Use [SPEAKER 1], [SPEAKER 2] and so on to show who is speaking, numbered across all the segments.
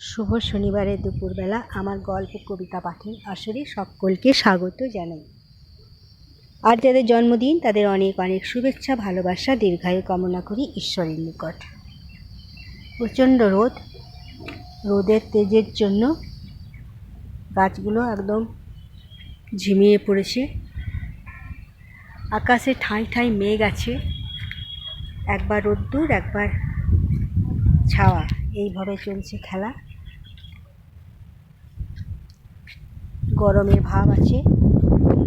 [SPEAKER 1] শুভ শনিবারের দুপুরবেলা আমার গল্প, কবিতা, পাঠের আসরে সকলকে স্বাগত জানাই। আর যাদের জন্মদিন, তাদের অনেক অনেক শুভেচ্ছা, ভালোবাসা, দীর্ঘায়ু কামনা করি ঈশ্বরের নিকট। প্রচণ্ড রোদ, রোদের তেজের জন্য গাছগুলো একদম ঝিমিয়ে পড়েছে। আকাশে ঠাঁই ঠাঁই মেঘ আছে, একবার রোদ্দুর, একবার ছাওয়া, এইভাবে চলছে খেলা। গরমের ভাব আছে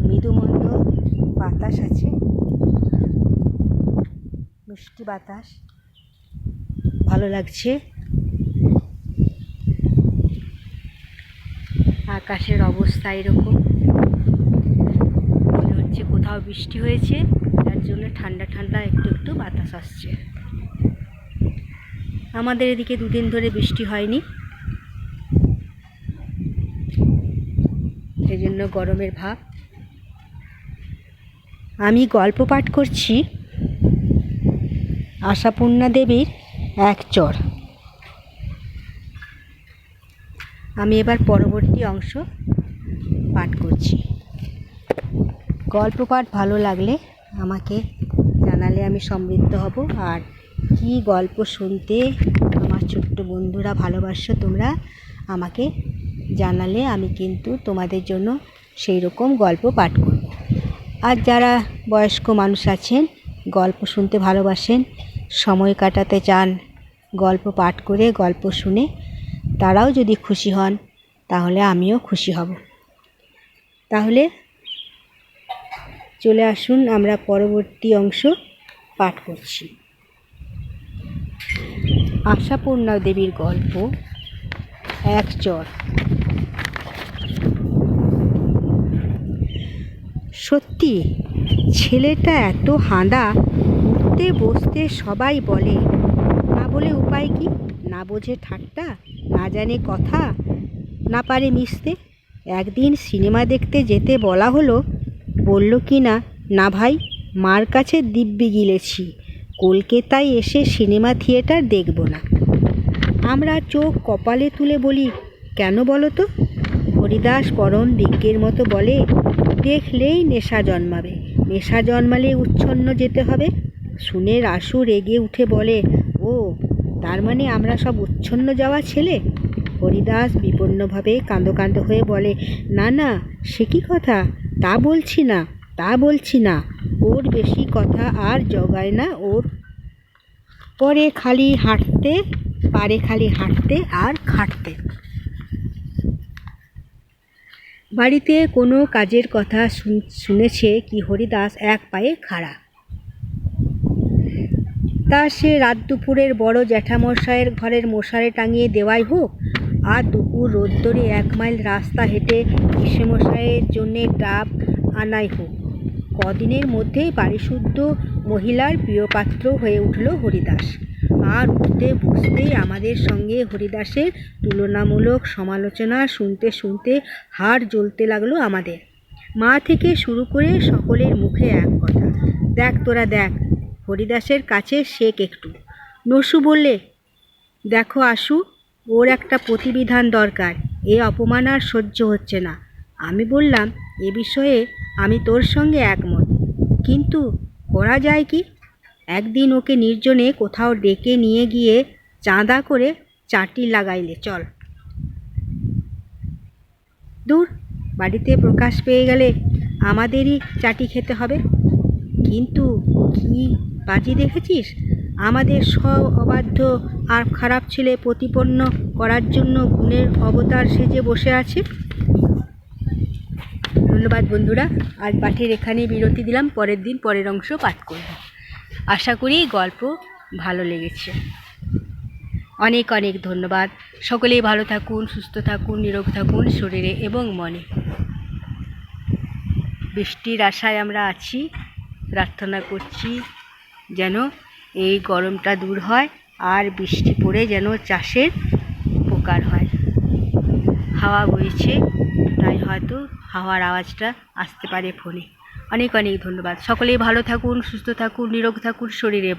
[SPEAKER 1] মৃদুমন্দ বাতাস আছে, মিষ্টি বাতাস, ভালো লাগছে। আকাশের অবস্থা এরকম। মনে হচ্ছে কোথাও বৃষ্টি হয়েছে তার জন্য ঠান্ডা ঠান্ডা একটু একটু বাতাস আসছে। আমাদের এদিকে দুদিন ধরে বৃষ্টি হয়নি। সেই জন্য গরমের ভাব। আমি গল্প পাঠ করছি আশাপূর্ণা দেবীর এক চর। আমি এবার পরবর্তী অংশ পাঠ করছি। গল্প পাঠ ভালো লাগলে আমাকে জানালে আমি সমৃদ্ধ হব। আর কি গল্প শুনতে আমার ছোট্ট বন্ধুরা ভালোবাসো তোমরা, আমাকে জানালে আমি কিন্তু তোমাদের জন্য সেই রকম গল্প পাঠ করব। আর যারা বয়স্ক মানুষ আছেন, গল্প শুনতে ভালোবাসেন, সময় কাটাতে চান, গল্প পাঠ করে গল্প শুনে তারাও যদি খুশি হন, তাহলে আমিও খুশি হব। তাহলে চলে আসুন, আমরা পরবর্তী অংশ পাঠ করছি। আশাপূর্ণা দেবীর গল্প, এক চর। সত্যি, ছেলেটা এত হাঁদা, উঠতে বসতে সবাই বলে, না বলে উপায় কি? না বোঝে ঠাট্টা? না জানে কথা? না পারে মিশতে? একদিন সিনেমা দেখতে যেতে বলা হলো, বলল কি না না ভাই, মার কাছে দিব্যি গিলেছি, কলকাতায় এসে সিনেমা থিয়েটার দেখব না। আমরা চোখ কপালে তুলে বলি, কেন বলো তো? হরিদাস পরম বিজ্ঞের মতো বলে দেখলেই নেশা জন্মাবে। নেশা জন্মালে উচ্ছন্ন যেতে হবে। শুনে রাসু রেগে উঠে বলে, ও, তার মানে আমরা সব উচ্ছন্ন যাওয়া ছেলে? হরিদাস বিপন্নভাবে কাঁদো কাঁদো হয়ে বলে, না না, সে কি কথা? তা বলছি না, তা বলছি না। ওর বেশি কথা আর জগায় না ওর। পরে খালি হাঁটতে, পারে খালি হাঁটতে আর খাটতে। বাড়িতে কোনো কাজের কথা শুনেছে কি হরিদাস এক পায়ে খাড়া। তা সে রাত দুপুরের বড় জ্যাঠামশায়ের ঘরের মশারে টাঙিয়ে দেওয়াই হোক, আর দুপুর রোদ্দরে এক মাইল রাস্তা হেঁটে পিসেমশাইয়ের জন্যে ডাব আনাই হোক। কদিনের মধ্যেই বাড়িশুদ্ধ মহিলার প্রিয়পাত্র হয়ে উঠল হরিদাস। আর উঠতে বসতেই আমাদের সঙ্গে হরিদাসের তুলনামূলক সমালোচনা শুনতে শুনতে হাড় জ্বলতে লাগল আমাদের। মা থেকে শুরু করে সকলের মুখে এক কথা, দেখ তোরা দেখ, হরিদাসের কাছে শেখ একটু। নসু বললে, দেখো আশু, ওর একটা প্রতিবিধান দরকার, এ অপমান আর সহ্য হচ্ছে না। আমি বললাম, এ বিষয়ে আমি তোর সঙ্গে একমত, কিন্তু করা যায় কি? একদিন ওকে নির্জনে কোথাও ডেকে নিয়ে গিয়ে চাঁদা করে চাটি লাগাইলে, চল। দূর, বাড়িতে প্রকাশ পেয়ে গেলে আমাদেরই চাটি খেতে হবে। কিন্তু কি বাজি দেখেছিস? আমাদের সব অবাধ্য আর খারাপ ছেলে প্রতিপন্ন করার জন্য গুণের অবতার সেজে বসে আছে। ধন্যবাদ বন্ধুরা, আজ পাঠের এখানেই বিরতি দিলাম, পরের দিন পরের অংশ পাঠ করব। আশা করি গল্প ভালো লেগেছে। অনেক অনেক ধন্যবাদ। সকলেই ভালো থাকুন, সুস্থ থাকুন নিরোগ থাকুন শরীরে এবং মনে। বৃষ্টির আশায় আমরা আছি, প্রার্থনা করছি যেন এই গরমটা দূর হয় আর বৃষ্টি পড়ে যেন চাষের উপকার হয়। হাওয়া বইছে, তাই হয়তো হাওয়ার আওয়াজটা আসতে পারে ফোনে। অনেক অনেক ধন্যবাদ। সকলেই ভালো থাকুন সুস্থ থাকুন নিরোগ থাকুন শরীরে